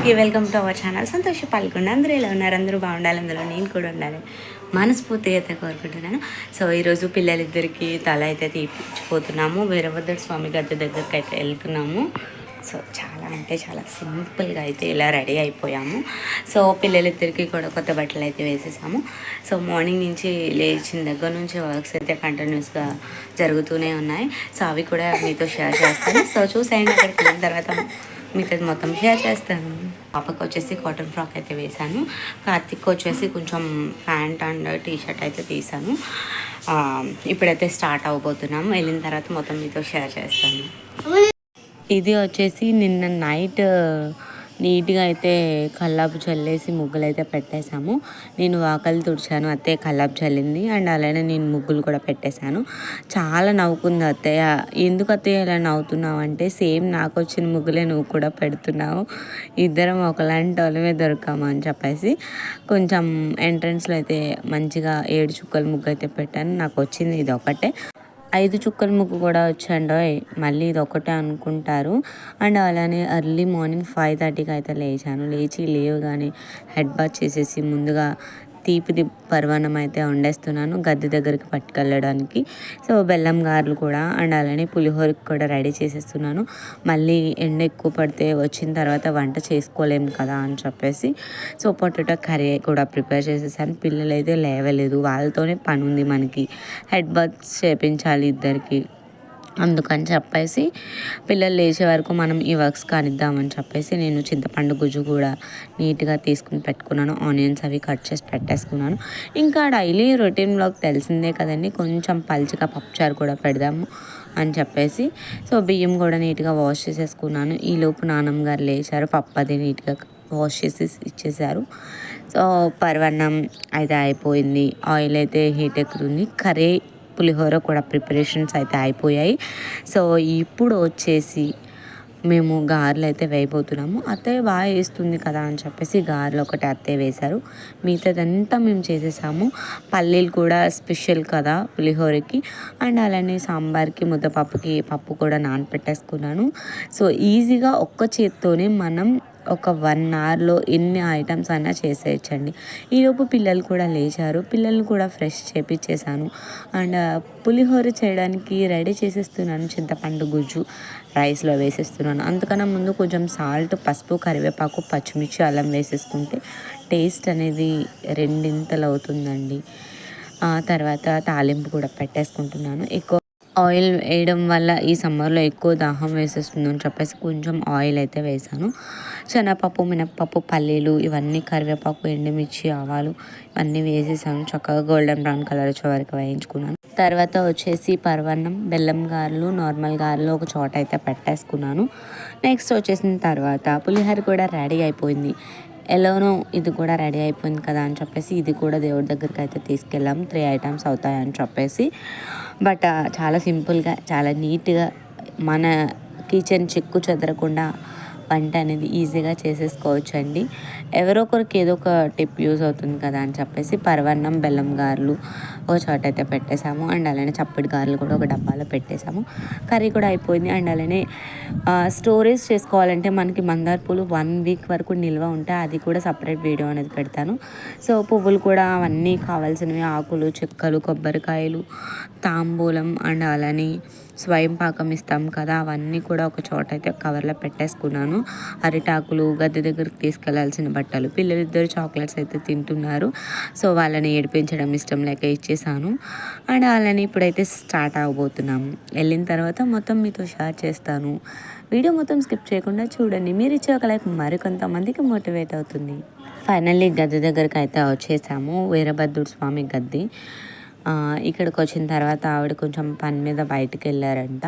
Welcome to our channel. సంతోష పాల్గొండ అందరూ ఎలా ఉన్నారు? అందరూ బాగుండాలి. అందులో నేను కూడా ఉండాలి. మనస్ఫూర్తిగా అయితే కోరుకుంటున్నాను. సో ఈరోజు పిల్లలిద్దరికి తల అయితే తీపిచ్చిపోతున్నాము. వీరభద్ర స్వామి గద్దె దగ్గరికి అయితే వెళ్తున్నాము. సో చాలా అంటే చాలా సింపుల్గా అయితే ఇలా రెడీ అయిపోయాము. సో పిల్లలిద్దరికి కూడా కొత్త బట్టలు అయితే వేసేసాము. సో మార్నింగ్ నుంచి లేచిన దగ్గర నుంచి వర్క్స్ అయితే కంటిన్యూస్గా జరుగుతూనే ఉన్నాయి. సో అవి కూడా మీతో షేర్ చేస్తాను. సో చూసేయండి. అక్కడికి వెళ్ళిన తర్వాత మిగతాది మొత్తం షేర్ చేస్తాను. పాపకు వచ్చేసి కాటన్ ఫ్రాక్ అయితే వేశాను. కార్తిక్ వచ్చేసి కొంచెం ప్యాంట్ అండ్ టీ షర్ట్ అయితే తీసాను ఇప్పుడైతే స్టార్ట్ అవ్వబోతున్నాం వెళ్ళిన తర్వాత మొత్తం మీతో షేర్ చేస్తాను. ఇది వచ్చేసి నిన్న నైట్ నీట్గా అయితే కల్లాపు చల్లేసి ముగ్గులు అయితే పెట్టేశాము. నేను వాకలు తుడిచాను అత్తయ్య కల్లాపు చల్లింది అండ్ అలానే నేను ముగ్గులు కూడా పెట్టేశాను. చాలా నవ్వుకుంది అత్తయ్య. ఎందుకు అత్తయ్య ఇలా నవ్వుతున్నావు అంటే సేమ్ నాకు వచ్చిన ముగ్గులే నువ్వు కూడా పెడుతున్నావు. ఇద్దరం ఒకలాంటి వాళ్ళమే దొరకాము అని చెప్పేసి కొంచెం ఎంట్రన్స్లో అయితే మంచిగా ఏడు చుక్కల ముగ్గు అయితే పెట్టాను. నాకు వచ్చింది ఇది ఒకటే. ఐదు చుక్కల ముగ్గు కూడా వచ్చండోయ్ మళ్ళీ ఇది ఒకటే అనుకుంటారు. అండ్ అలానే ఎర్లీ మార్నింగ్ ఫైవ్ థర్టీకి అయితే లేచాను. లేచి లేవగానే హెడ్ బాత్ చేసేసి ముందుగా తీపిది పర్వణం అయితే వండేస్తున్నాను గద్దె దగ్గరికి పట్టుకెళ్ళడానికి. సో బెల్లం గారెలు కూడా అండ్ అలానే పులిహోరకి కూడా రెడీ చేసేస్తున్నాను. మళ్ళీ ఎండ ఎక్కువ పడితే వచ్చిన తర్వాత వంట చేసుకోలేము కదా అని చెప్పేసి. సో పొటాటో కర్రీ కూడా ప్రిపేర్ చేసేసాను. పిల్లలు అయితే లేవలేదు. వాళ్ళతోనే పని ఉంది మనకి. హెడ్ బర్త్స్ చేపించాలి ఇద్దరికి. అందుకని చెప్పేసి పిల్లలు లేచే వరకు మనం ఈ వర్క్స్ కానిద్దామని చెప్పేసి నేను చింతపండు గుజ్జు కూడా నీట్గా తీసుకుని పెట్టుకున్నాను ఆనియన్స్ అవి కట్ చేసి పెట్టేసుకున్నాను. ఇంకా డైలీ రొటీన్లోకి తెలిసిందే కదండి కొంచెం పల్చిగా పప్పుచారు కూడా పెడదాము అని చెప్పేసి. సో బియ్యం కూడా నీట్గా వాష్ చేసేసుకున్నాను. ఈలోపు లోపు నాన్నమ్మ గారు లేచారు పప్పు అది నీట్గా వాష్ చేసి ఇచ్చేసారు. సో పర్వన్నం అయితే అయిపోయింది ఆయిల్ అయితే హీట్ ఎక్కుతుంది కర్రీ పులిహోర కూడా ప్రిపరేషన్స్ అయితే అయిపోయాయి. సో ఇప్పుడు వచ్చేసి మేము గారెలు అయితే వేయబోతున్నాము. అత్తయ్య బాగా వేస్తుంది కదా అని చెప్పేసి గారెలు ఒకటి అత్తయ్య వేశారు. మిగతాదంతా మేము చేసేసాము. పల్లీలు కూడా స్పెషల్ కదా పులిహోరకి. అండ్ అలానే సాంబార్కి ముద్దపప్పుకి పప్పు కూడా నానపెట్టేసుకున్నాను. సో ఈజీగా ఒక్క చేత్తోనే మనం ఒక వన్ అవర్లో ఎన్ని ఐటమ్స్ అయినా చేసేయచ్చండి. ఈలోపు పిల్లలు కూడా లేచారు. పిల్లల్ని కూడా ఫ్రెష్ చేపించేశాను అండ్ పులిహోర చేయడానికి రెడీ చేసేస్తున్నాను చింతపండు గుజ్జు రైస్లో వేసేస్తున్నాను. అందుకన్నా ముందు కొంచెం సాల్ట్ పసుపు కరివేపాకు పచ్చిమిర్చి అల్లం వేసేసుకుంటే టేస్ట్ అనేది రెండింతలు అవుతుందండి ఆ తర్వాత తాలింపు కూడా పెట్టేసుకుంటున్నాను. ఎక్కువ ఆయిల్ వేయడం వల్ల ఈ సమ్మర్లో ఎక్కువ దాహం వేసేస్తుంది అని చెప్పేసి కొంచెం ఆయిల్ అయితే వేసాను శనగపప్పు మినప్పప్పు పల్లీలు ఇవన్నీ కరివేపాకు ఎండుమిర్చి ఆవాలు ఇవన్నీ వేసేసాను. చక్కగా గోల్డెన్ బ్రౌన్ కలర్ వచ్చే వరకు వేయించుకున్నాను. తర్వాత వచ్చేసి పరవన్నం బెల్లం గారెలు నార్మల్ గారెలు ఒక చోట అయితే పెట్టేసుకున్నాను. నెక్స్ట్ వచ్చేసిన తర్వాత పులిహోర కూడా రెడీ అయిపోయింది. ఎలానో ఇది కూడా రెడీ అయిపోయింది కదా అని చెప్పేసి ఇది కూడా దేవుడి దగ్గరికి అయితే తీసుకెళ్ళాం. త్రీ ఐటమ్స్ అవుతాయని చెప్పేసి. బట్ uh, చాలా సింపుల్గా చాలా నీట్గా మన కిచెన్ చెక్కు చెదరకుండా వంట అనేది ఈజీగా చేసేసుకోవచ్చు అండి ఎవరో ఒకరికి ఏదో ఒక టిప్ యూజ్ అవుతుంది కదా అని చెప్పేసి పరవన్నం బెల్లం గారెలు ఒక చోట అయితే పెట్టేశాము. అండ్ అలానే చప్పటి గారెలు కూడా ఒక డబ్బాలో పెట్టేశాము. కర్రీ కూడా అయిపోయింది. అండ్ అలానే స్టోరేజ్ చేసుకోవాలంటే మనకి మందార పూలు వన్ వీక్ వరకు నిల్వ ఉంటాయి అది కూడా సపరేట్ వీడియో అనేది పెడతాను. సో పువ్వులు కూడా అవన్నీ కావాల్సినవి ఆకులు చెక్కలు కొబ్బరికాయలు తాంబూలం అండ్ అలానే స్వయం పాకం ఇస్తాం కదా అవన్నీ కూడా ఒక చోట అయితే కవర్లో పెట్టేసుకున్నాను. అరిటాకులు గద్దె దగ్గరికి తీసుకెళ్ళాల్సిన బట్టలు పిల్లలిద్దరు చాక్లెట్స్ అయితే తింటున్నారు. సో వాళ్ళని ఏడిపించడం ఇష్టం లేక ఇచ్చేసాను. అండ్ వాళ్ళని ఇప్పుడైతే స్టార్ట్ అవ్వబోతున్నాము వెళ్ళిన తర్వాత మొత్తం మీతో షేర్ చేస్తాను. వీడియో మొత్తం స్కిప్ చేయకుండా చూడండి. మీరు ఇచ్చే ఒక లైక్ మరికొంతమందికి మోటివేట్ అవుతుంది. ఫైనల్లీ గద్దె దగ్గరికి అయితే వచ్చేసాము. వీరభద్రుడు స్వామి గద్దె. ఇక్కడికి వచ్చిన తర్వాత ఆవిడ కొంచెం పని మీద బయటికి వెళ్ళారంట.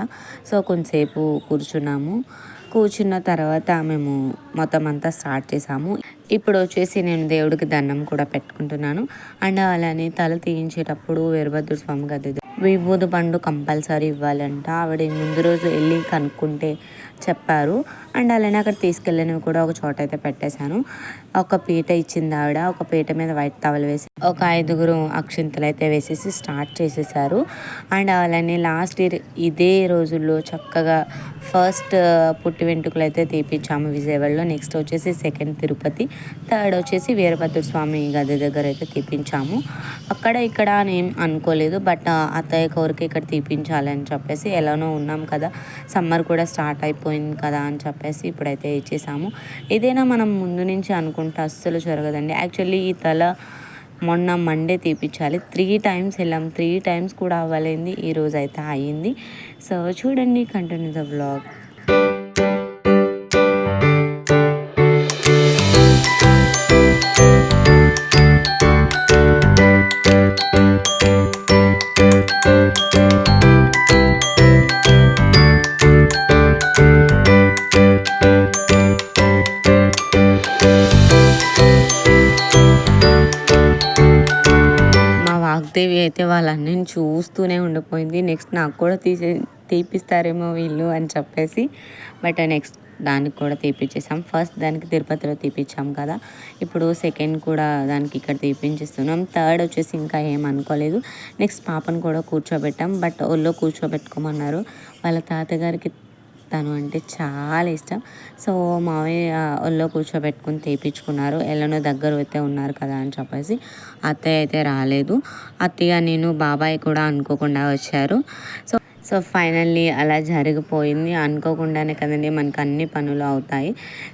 సో కొంతసేపు కూర్చున్నాము. కూర్చున్న తర్వాత మేము మొత్తం అంతా స్టార్ట్ చేసాము. ఇప్పుడు వచ్చేసి నేను దేవుడికి దండం కూడా పెట్టుకుంటున్నాను. అండ్ అలానే తల తీయించేటప్పుడు వీరభద్ర స్వామి గది విభూది పండు కంపల్సరీ ఇవ్వాలంట. ఆవిడ ముందు రోజు వెళ్ళి కనుక్కుంటే చెప్పారు. అండ్ అలానే అక్కడ తీసుకెళ్ళినవి కూడా ఒక చోట అయితే పెట్టేశాను. ఒక పీట ఇచ్చింది ఆవిడ. ఒక పీట మీద వైట్ టవల్ వేసి ఒక ఐదుగురు అక్షింతలు అయితే వేసేసి స్టార్ట్ చేసేసారు అండ్ అలానే లాస్ట్ ఇయర్ ఇదే రోజుల్లో చక్కగా ఫస్ట్ పుట్టి వెంట్రుకలు అయితే తీపించాము విజయవాడలో. నెక్స్ట్ వచ్చేసి సెకండ్ తిరుపతి థర్డ్ వచ్చేసి వీరభద్ర స్వామి గది దగ్గర అయితే తీపించాము అక్కడ ఇక్కడ అని అనుకోలేదు. బట్ అత్తయ్య కోరిక ఇక్కడ తీపించాలని చెప్పేసి ఎలానో ఉన్నాం కదా. సమ్మర్ కూడా స్టార్ట్ అయిపోయింది కదా అని చెప్పేసి ఇప్పుడైతే ఇచ్చేసాము. ఏదైనా మనం ముందు నుంచి అనుకుంటే అస్సలు జరగదండి. యాక్చువల్లీ ఈ తల మొన్న మండే తీపిచ్చాలి త్రీ టైమ్స్ వెళ్ళాం. త్రీ టైమ్స్ కూడా అవ్వలేంది ఈరోజు అయితే అయ్యింది. సో చూడండి కంటిన్యూ ద బ్లాగ్ మా అయితే వాళ్ళన్నీ చూస్తూనే ఉండిపోయింది. నెక్స్ట్ నాకు కూడా తీసే తీపిస్తారేమో వీళ్ళు అని చెప్పేసి. బట్ నెక్స్ట్ దానికి కూడా తీపిచ్చేసాం. ఫస్ట్ దానికి తిరుపతిలో తీపిచ్చాం కదా. ఇప్పుడు సెకండ్ కూడా దానికి ఇక్కడ తీపించేస్తున్నాం. థర్డ్ వచ్చేసి ఇంకా ఏం అనుకోలేదు. నెక్స్ట్ పాపను కూడా కూర్చోబెట్టాం. బట్ ఒళ్ళో కూర్చోబెట్టుకోమన్నారు. వాళ్ళ తాతగారికి తను అంటే చాలా ఇష్టం. సో మావయ్య ఒళ్ళో కూర్చోబెట్టుకుని తీపించుకున్నారు ఎల్లనో దగ్గర అయితే ఉన్నారు కదా అని చెప్పేసి అత్తయ్య అయితే రాలేదు. అత్తయ్య నేను బాబాయ్ కూడా అనుకోకుండా వచ్చారు. సో సో ఫైనల్లీ అలా జరిగిపోయింది. అనుకోకుండానే కదండి మనకు అన్ని పనులు అవుతాయి.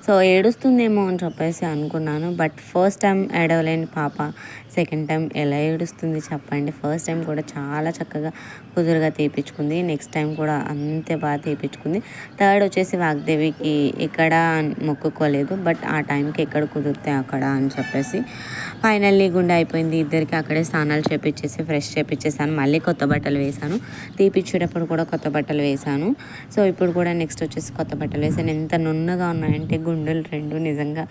సో ఏడుస్తుందేమో అని చెప్పేసి అనుకున్నాను. బట్ ఫస్ట్ టైం ఏడవలేని పాప సెకండ్ టైం ఎలా ఏడుస్తుంది చెప్పండి. ఫస్ట్ టైం కూడా చాలా చక్కగా కుదురుగా తీపించుకుంది నెక్స్ట్ టైం కూడా అంతే బాగా తీపించుకుంది థర్డ్ వచ్చేసి వాగ్దేవికి ఎక్కడ మొక్కుకోలేదు. బట్ ఆ టైంకి ఎక్కడ కుదిరితే అక్కడ అని చెప్పేసి ఫైనల్లీ గుండె అయిపోయింది. ఇద్దరికి అక్కడే స్నానాలు చేపించేసి ఫ్రెష్ చేపించేసాను మళ్ళీ కొత్త బట్టలు వేసాను తీపిచ్చేటప్పుడు కూడా కొత్త బట్టలు వేసాను సో ఇప్పుడు కూడా నెక్స్ట్ వచ్చేసి కొత్త బట్టలు వేసాను ఎంత నున్నగా ఉన్నాయంటే గుండెలు రెండు నిజంగా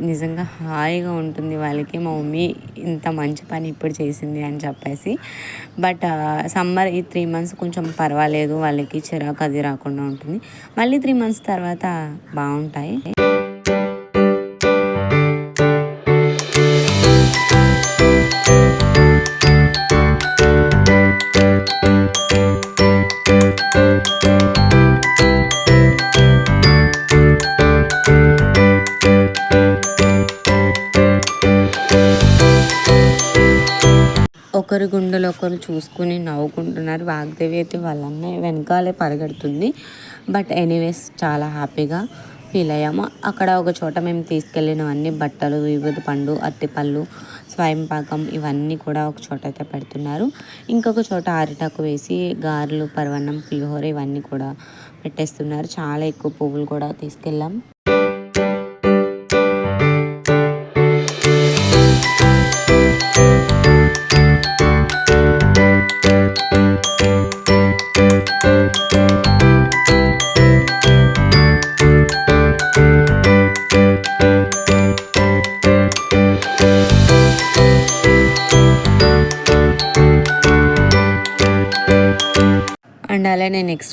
నిజంగా హాయిగా ఉంటుంది వాళ్ళకి. మా మమ్మీ ఇంత మంచి పని ఇప్పుడు చేసింది అని చెప్పేసి. బట్ సమ్మర్ ఈ త్రీ మంత్స్ కొంచెం పర్వాలేదు. వాళ్ళకి చిరాకు అది రాకుండా ఉంటుంది. మళ్ళీ త్రీ మంత్స్ తర్వాత బాగుంటాయి. ఒకరి గుండెలు ఒకరు చూసుకుని నవ్వుకుంటున్నారు. వాగ్దేవి అయితే వాళ్ళన్న వెనకాలే పరిగెడుతుంది. బట్ ఎనీవేస్ చాలా హ్యాపీగా ఫీల్ అయ్యాము. అక్కడ ఒక చోట మేము తీసుకెళ్ళినవన్నీ బట్టలు వివిధ పండు అరటిపళ్ళు స్వయంపాకం ఇవన్నీ కూడా ఒక చోట అయితే పెడుతున్నారు. ఇంకొక చోట అరిటాకు వేసి గారెలు పరవన్నం పులిహోర ఇవన్నీ కూడా పెట్టేస్తున్నారు. చాలా ఎక్కువ పువ్వులు కూడా తీసుకెళ్ళాం.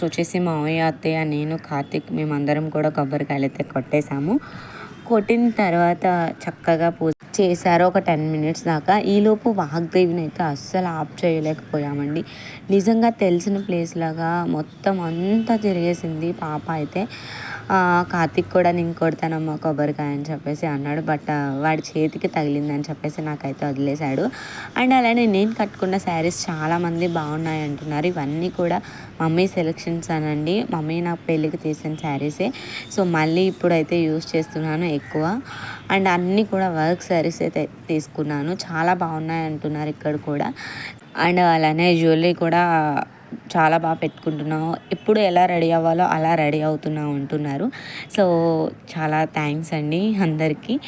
నెక్స్ట్ వచ్చేసి మావయ్య అత్తయ్య నేను కార్తిక్ మేమందరం కూడా కొబ్బరికాయలు అయితే కొట్టేశాము. కొట్టిన తర్వాత చక్కగా పూజ చేశారు. ఒక టెన్ మినిట్స్ దాకా ఈలోపు వాగ్దేవిని అయితే అస్సలు ఆప్ చేయలేకపోయామండి. నిజంగా తెలిసిన ప్లేస్ లాగా మొత్తం అంతా తిరిగేసింది. పాప అయితే కార్తిక్ కూడా నేను కొడతానమ్మా కొబ్బరికాయ అని చెప్పేసి అన్నాడు. బట్ వాడి చేతికి తగిలిందని చెప్పేసి నాకైతే వదిలేశాడు. అండ్ అలానే నేను కట్టుకున్న శారీస్ చాలామంది బాగున్నాయి అంటున్నారు. ఇవన్నీ కూడా మమ్మీ సెలెక్షన్స్ అనండి. మమ్మీ నా పెళ్ళికి తీసిన శారీసే. సో మళ్ళీ ఇప్పుడైతే యూస్ చేస్తున్నాను ఎక్కువ. అండ్ అన్నీ కూడా వర్క్ శారీస్ అయితే తీసుకున్నాను. చాలా బాగున్నాయి అంటున్నారు ఇక్కడ కూడా. అండ్ అలానే జ్యువెలరీ కూడా చాలా బాగా పెట్టుకుంటున్నావు. ఎప్పుడు ఎలా రెడీ అవ్వాలో అలా రెడీ అవుతున్నావు అంటున్నారు. సో చాలా థ్యాంక్స్ అండి అందరికీ.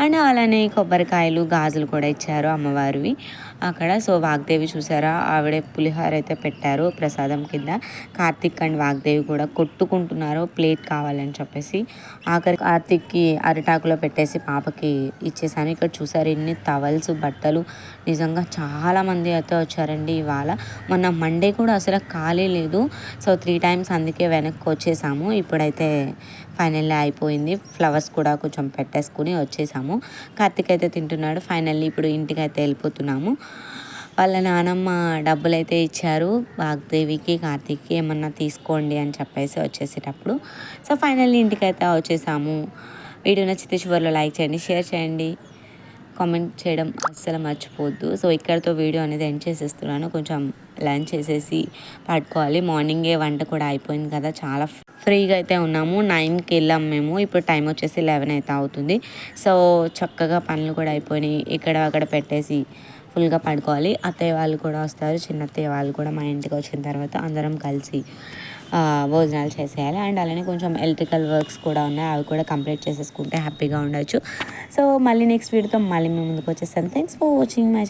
అండ్ అలానే కొబ్బరికాయలు గాజులు కూడా ఇచ్చారు అమ్మవారివి. అక్కడ. సో వాగ్దేవి చూసారా? ఆవిడ పులిహోర అయితే పెట్టారు ప్రసాదం కింద. కార్తిక్ అండ్ వాగ్దేవి కూడా కొట్టుకుంటున్నారు. ప్లేట్ కావాలని చెప్పేసి ఆఖరి కార్తిక్కి అరిటాకులో పెట్టేసి పాపకి ఇచ్చేసాను. ఇక్కడ చూసారు? ఎన్ని టవల్స్ బట్టలు. నిజంగా చాలామంది అయితే వచ్చారండి ఇవాళ. మొన్న మండే కూడా అసలు ఖాళీ లేదు. సో త్రీ టైమ్స్ అందుకే వెనక్కి వచ్చేసాము. ఇప్పుడైతే ఫైనల్లీ అయిపోయింది. ఫ్లవర్స్ కూడా కొంచెం పెట్టేసుకుని వచ్చేసాము. కార్తిక్ అయితే తింటున్నాడు. ఫైనల్లీ ఇప్పుడు ఇంటికి అయితే వెళ్ళిపోతున్నాము. వాళ్ళ నానమ్మ డబ్బులు అయితే ఇచ్చారు. వాగ్దేవికి కార్తీక్కి ఏమన్నా తీసుకోండి అని చెప్పేసి వచ్చేసేటప్పుడు. సో ఫైనల్లీ ఇంటికి అయితే వచ్చేసాము. వీడియో నచ్చితే చివరిలో లైక్ చేయండి షేర్ చేయండి. కామెంట్ చేయడం అస్సలు మర్చిపోవద్దు. సో ఇక్కడితో వీడియో అనేది ఎండ్ చేసేస్తున్నాను. కొంచెం లంచ్ చేసేసి పడుకోవాలి. మార్నింగే వంట కూడా అయిపోయింది కదా చాలా ఫ్రీగా అయితే ఉన్నాము. నైన్కి వెళ్ళాము మేము. ఇప్పుడు టైం వచ్చేసి లెవెన్ అయితే అవుతుంది. సో చక్కగా పనులు కూడా అయిపోయినాయి. ఇక్కడ అక్కడ పెట్టేసి ఫుల్గా పడుకోవాలి. అత్తయ్య వాళ్ళు కూడా వస్తారు. చిన్న అత్తయ్య వాళ్ళు కూడా మా ఇంటికి వచ్చిన తర్వాత అందరం కలిసి భోజనాలు చేసేయాలి. అండ్ అలానే కొంచెం ఎలక్ట్రికల్ వర్క్స్ కూడా ఉన్నాయి. అవి కూడా కంప్లీట్ చేసేసుకుంటే హ్యాపీగా ఉండొచ్చు. సో మళ్ళీ నెక్స్ట్ వీడియోతో మళ్ళీ మేము ముందుకు వచ్చేస్తాను. Thanks for watching my